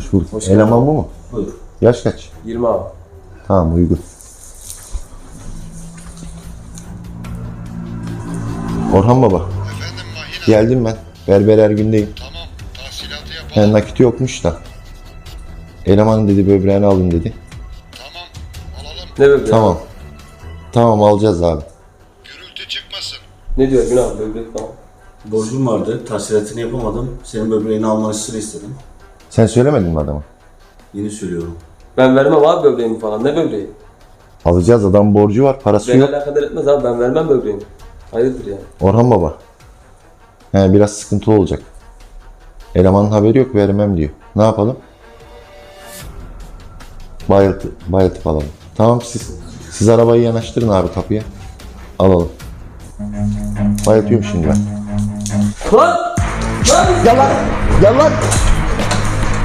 Hoş bulduk. Hoş geldin. Eleman bu mu? Buyur. Yaş kaç? 20 abi. Tamam uygun. Orhan baba. Efendim Mahina. Geldim ben. Berber Ergün'deyim. Tamam. Tahsilatı yapalım. Yani nakit yokmuş da. Eleman dedi böbreğini alın dedi. Tamam. Alalım. Ne böbreği? Tamam. Tamam alacağız abi. Gürültü çıkmasın. Ne diyor Günah böbrek falan. Borcum vardı. Tahsilatını yapamadım. Senin böbreğini almanı istedim. Sen söylemedin mi adama? Yeni söylüyorum. Ben vermem abi böbreğimi falan. Ne böbreği? Alacağız adam borcu var parası Beni yok. alakadar etmez abi ben vermem böbreğimi. Hayırdır yani. Orhan baba. He, biraz sıkıntı olacak. Elemanın haberi yok vermem diyor. Ne yapalım? Bayıltı, bayıltıp alalım. Tamam siz siz arabayı yanaştırın abi kapıya. Alalım. Bayıltıyorum şimdi ben. Lan! Lan! Gel lan! Gel lan!